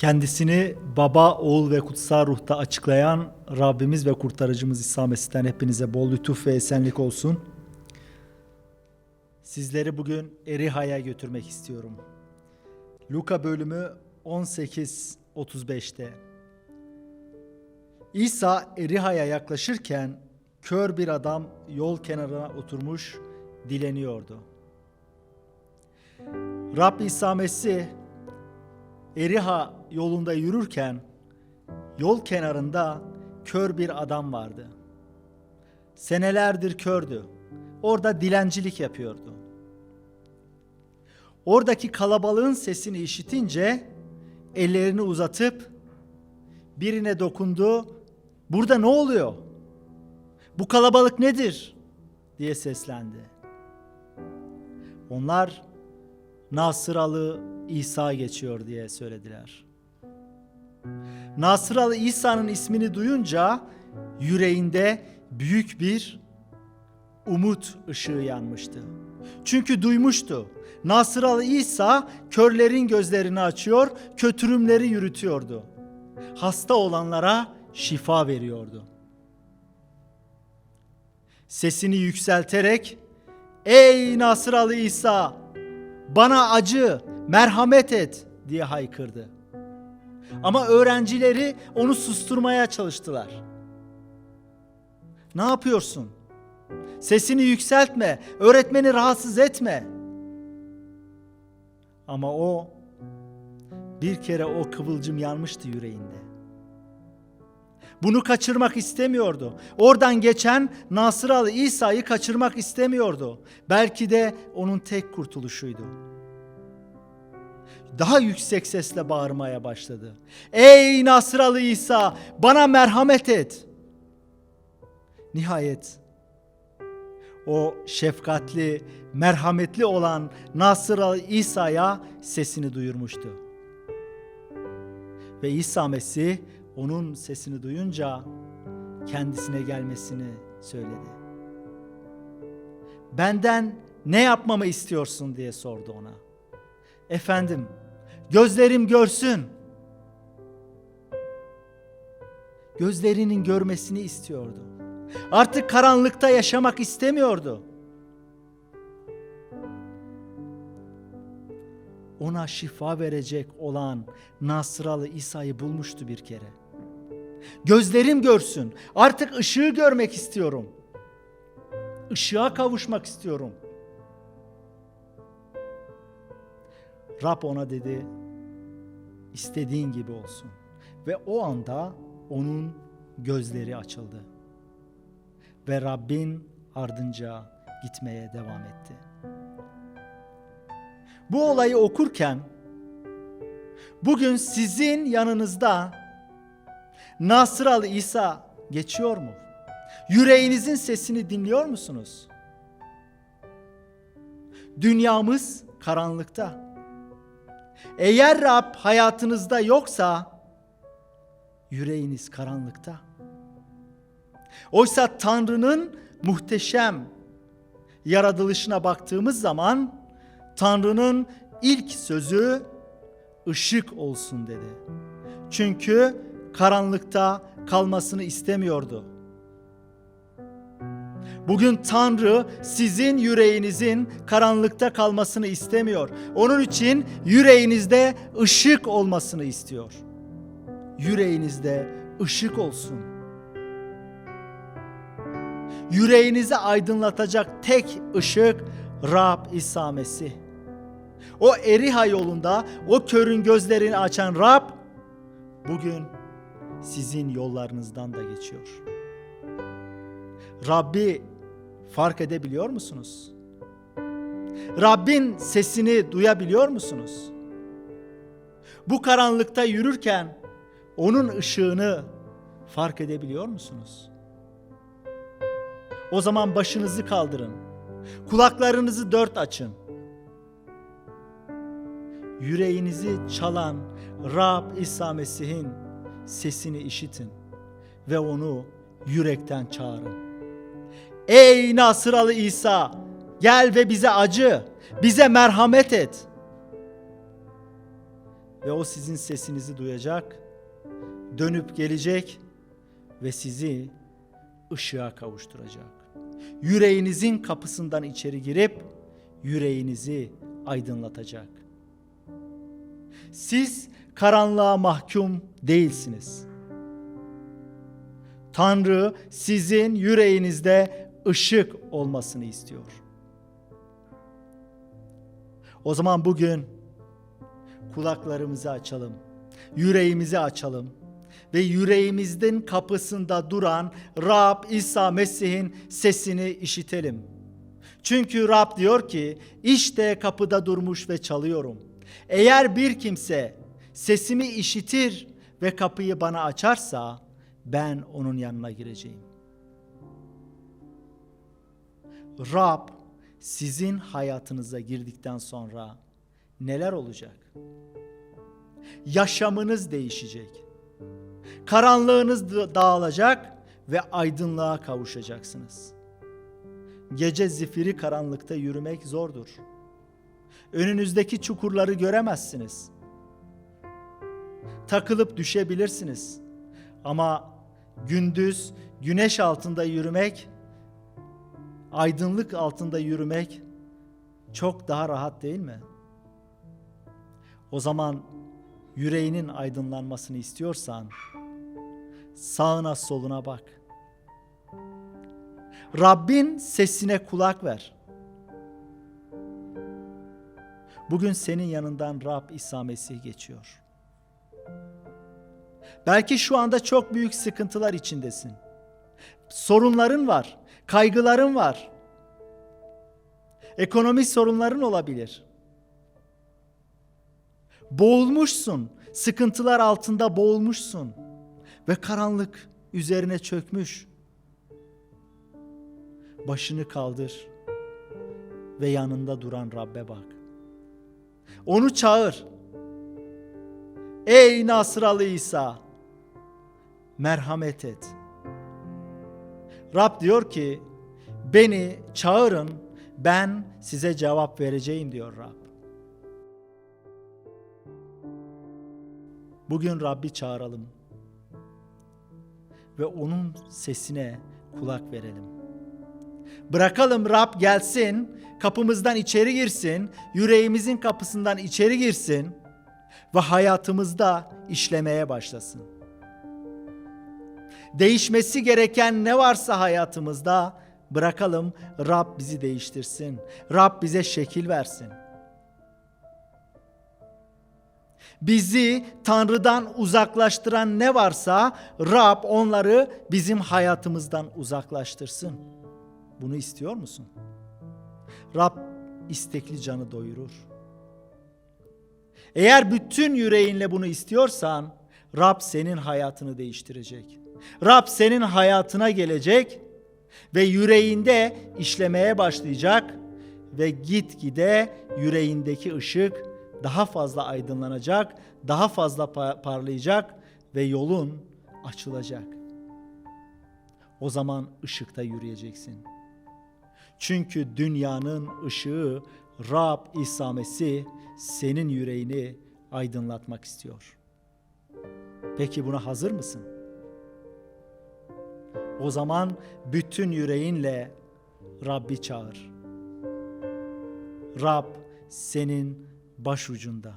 Kendisini baba, oğul ve kutsal ruhta açıklayan Rabbimiz ve kurtarıcımız İsa Mesih'ten hepinize bol lütuf ve esenlik olsun. Sizleri bugün Eriha'ya götürmek istiyorum. Luka bölümü 18-35'te. İsa Eriha'ya yaklaşırken kör bir adam yol kenarına oturmuş dileniyordu. Rab İsa Mesih Eriha yolunda yürürken yol kenarında kör bir adam vardı. Senelerdir kördü. Orada dilencilik yapıyordu. Oradaki kalabalığın sesini işitince ellerini uzatıp birine dokundu. Burada ne oluyor? Bu kalabalık nedir? diye seslendi. Onlar Nasıralı İsa geçiyor diye söylediler. Nasıralı İsa'nın ismini duyunca yüreğinde büyük bir umut ışığı yanmıştı. Çünkü duymuştu. Nasıralı İsa körlerin gözlerini açıyor, kötürümleri yürütüyordu. Hasta olanlara şifa veriyordu. Sesini yükselterek "Ey Nasıralı İsa, bana acı, merhamet et." diye haykırdı. Ama öğrencileri onu susturmaya çalıştılar. Ne yapıyorsun? Sesini yükseltme, öğretmeni rahatsız etme. Ama o bir kere o kıvılcım yanmıştı yüreğinde. Bunu kaçırmak istemiyordu. Oradan geçen Nasıralı İsa'yı kaçırmak istemiyordu. Belki de onun tek kurtuluşuydu. Daha yüksek sesle bağırmaya başladı. Ey Nasıralı İsa, bana merhamet et. Nihayet o şefkatli, merhametli olan Nasıralı İsa'ya sesini duyurmuştu. Ve İsa Mesih onun sesini duyunca kendisine gelmesini söyledi. Benden ne yapmamı istiyorsun diye sordu ona. Efendim, gözlerim görsün. Gözlerinin görmesini istiyordu. Artık karanlıkta yaşamak istemiyordu. Ona şifa verecek olan Nasralı İsa'yı bulmuştu bir kere. Gözlerim görsün. Artık ışığı görmek istiyorum. Işığa kavuşmak istiyorum. Rab ona dedi, istediğin gibi olsun. Ve o anda onun gözleri açıldı. Ve Rabbin ardınca gitmeye devam etti. Bu olayı okurken bugün sizin yanınızda Nasıralı İsa geçiyor mu? Yüreğinizin sesini dinliyor musunuz? Dünyamız karanlıkta. Eğer Rab hayatınızda yoksa yüreğiniz karanlıkta. Oysa Tanrı'nın muhteşem yaratılışına baktığımız zaman Tanrı'nın ilk sözü ışık olsun dedi. Çünkü karanlıkta kalmasını istemiyordu. Bugün Tanrı sizin yüreğinizin karanlıkta kalmasını istemiyor. Onun için yüreğinizde ışık olmasını istiyor. Yüreğinizde ışık olsun. Yüreğinizi aydınlatacak tek ışık Rab İsa Mesih. O Eriha yolunda o körün gözlerini açan Rab bugün sizin yollarınızdan da geçiyor. Rabbi fark edebiliyor musunuz? Rabbin sesini duyabiliyor musunuz? Bu karanlıkta yürürken onun ışığını fark edebiliyor musunuz? O zaman başınızı kaldırın. Kulaklarınızı dört açın. Yüreğinizi çalan Rab İsa Mesih'in sesini işitin ve onu yürekten çağırın. Ey Nasıralı İsa, gel ve bize acı, bize merhamet et. ve o sizin sesinizi duyacak, dönüp gelecek ve sizi ışığa kavuşturacak. Yüreğinizin kapısından içeri girip yüreğinizi aydınlatacak. Siz karanlığa mahkum değilsiniz. Tanrı sizin yüreğinizde ışık olmasını istiyor. O zaman bugün kulaklarımızı açalım, yüreğimizi açalım ve yüreğimizin kapısında duran Rab İsa Mesih'in sesini işitelim. Çünkü Rab diyor ki işte kapıda durmuş ve çalıyorum. Eğer bir kimse sesimi işitir ve kapıyı bana açarsa ben onun yanına gireceğim. Rab sizin hayatınıza girdikten sonra neler olacak? Yaşamınız değişecek. Karanlığınız dağılacak ve aydınlığa kavuşacaksınız. Gece zifiri karanlıkta yürümek zordur. Önünüzdeki çukurları göremezsiniz. Takılıp düşebilirsiniz. Ama gündüz güneş altında yürümek, aydınlık altında yürümek çok daha rahat değil mi? O zaman yüreğinin aydınlanmasını istiyorsan sağına soluna bak. Rabbin sesine kulak ver. Bugün senin yanından Rab İsa Mesih geçiyor. Belki şu anda çok büyük sıkıntılar içindesin. Sorunların var, kaygıların var. Ekonomik sorunların olabilir. Boğulmuşsun, sıkıntılar altında boğulmuşsun ve karanlık üzerine çökmüş. Başını kaldır ve yanında duran Rabbe bak. Onu çağır. Ey Nasralı İsa, merhamet et. Rab diyor ki, beni çağırın, ben size cevap vereceğim diyor Rab. Bugün Rabbi çağıralım ve onun sesine kulak verelim. Bırakalım Rab gelsin, kapımızdan içeri girsin, yüreğimizin kapısından içeri girsin ve hayatımızda işlemeye başlasın. Değişmesi gereken ne varsa hayatımızda bırakalım Rab bizi değiştirsin. Rab bize şekil versin. Bizi Tanrı'dan uzaklaştıran ne varsa Rab onları bizim hayatımızdan uzaklaştırsın. Bunu istiyor musun? Rab istekli canı doyurur. Eğer bütün yüreğinle bunu istiyorsan Rab senin hayatını değiştirecek. Rab senin hayatına gelecek ve yüreğinde işlemeye başlayacak ve gitgide yüreğindeki ışık daha fazla aydınlanacak, daha fazla parlayacak ve yolun açılacak. O zaman ışıkta yürüyeceksin. Çünkü dünyanın ışığı Rab İsa Mesih senin yüreğini aydınlatmak istiyor. Peki buna hazır mısın? O zaman bütün yüreğinle Rabbi çağır. Rab senin başucunda,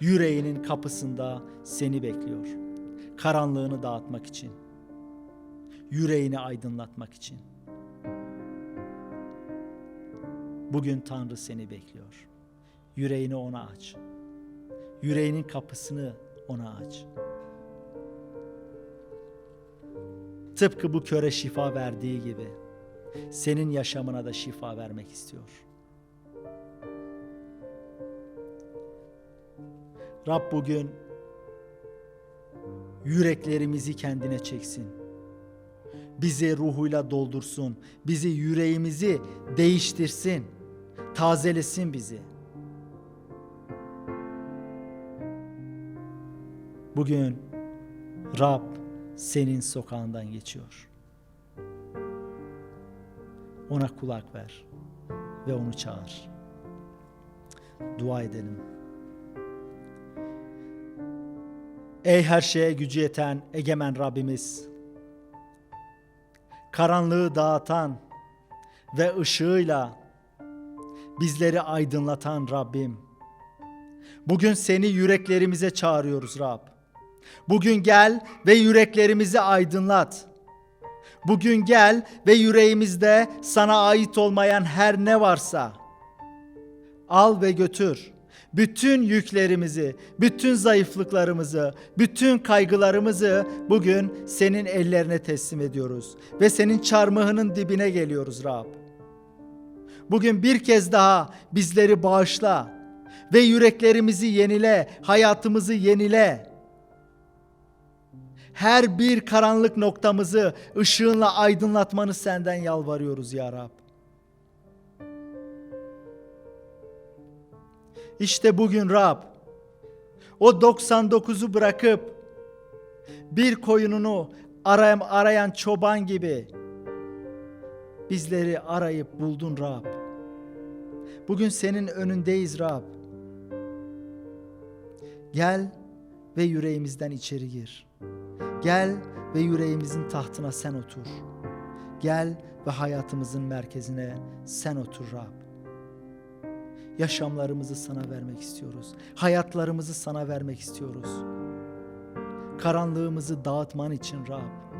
yüreğinin kapısında seni bekliyor. Karanlığını dağıtmak için, yüreğini aydınlatmak için. Bugün Tanrı seni bekliyor. Yüreğini ona aç. Yüreğinin kapısını ona aç. Tıpkı bu köre şifa verdiği gibi senin yaşamına da şifa vermek istiyor. Rab bugün yüreklerimizi kendine çeksin. Bizi ruhuyla doldursun. Bizi yüreğimizi değiştirsin. Tazelesin bizi. Bugün Rab senin sokağından geçiyor. Ona kulak ver ve onu çağır. Dua edelim. Ey her şeye gücü yeten egemen Rabbimiz. Karanlığı dağıtan ve ışığıyla bizleri aydınlatan Rabbim. Bugün seni yüreklerimize çağırıyoruz Rab. Bugün gel ve yüreklerimizi aydınlat. Bugün gel ve yüreğimizde sana ait olmayan her ne varsa al ve götür. Bütün yüklerimizi, bütün zayıflıklarımızı, bütün kaygılarımızı bugün senin ellerine teslim ediyoruz ve senin çarmıhının dibine geliyoruz Rab. Bugün bir kez daha bizleri bağışla ve yüreklerimizi yenile, hayatımızı yenile. Her bir karanlık noktamızı ışığınla aydınlatmanı senden yalvarıyoruz ya Rab. İşte bugün Rab o 99'u bırakıp bir koyununu arayan, arayan çoban gibi bizleri arayıp buldun Rab. Bugün senin önündeyiz Rab. Gel ve yüreğimizden içeri gir. Gel ve yüreğimizin tahtına sen otur. Gel ve hayatımızın merkezine sen otur Rab. Yaşamlarımızı sana vermek istiyoruz. Hayatlarımızı sana vermek istiyoruz. Karanlığımızı dağıtman için Rab.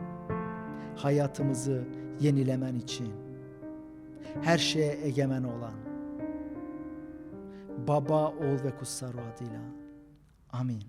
Hayatımızı yenilemen için. Her şeye egemen olan. Baba, oğul ve kutsal adıyla. Amin.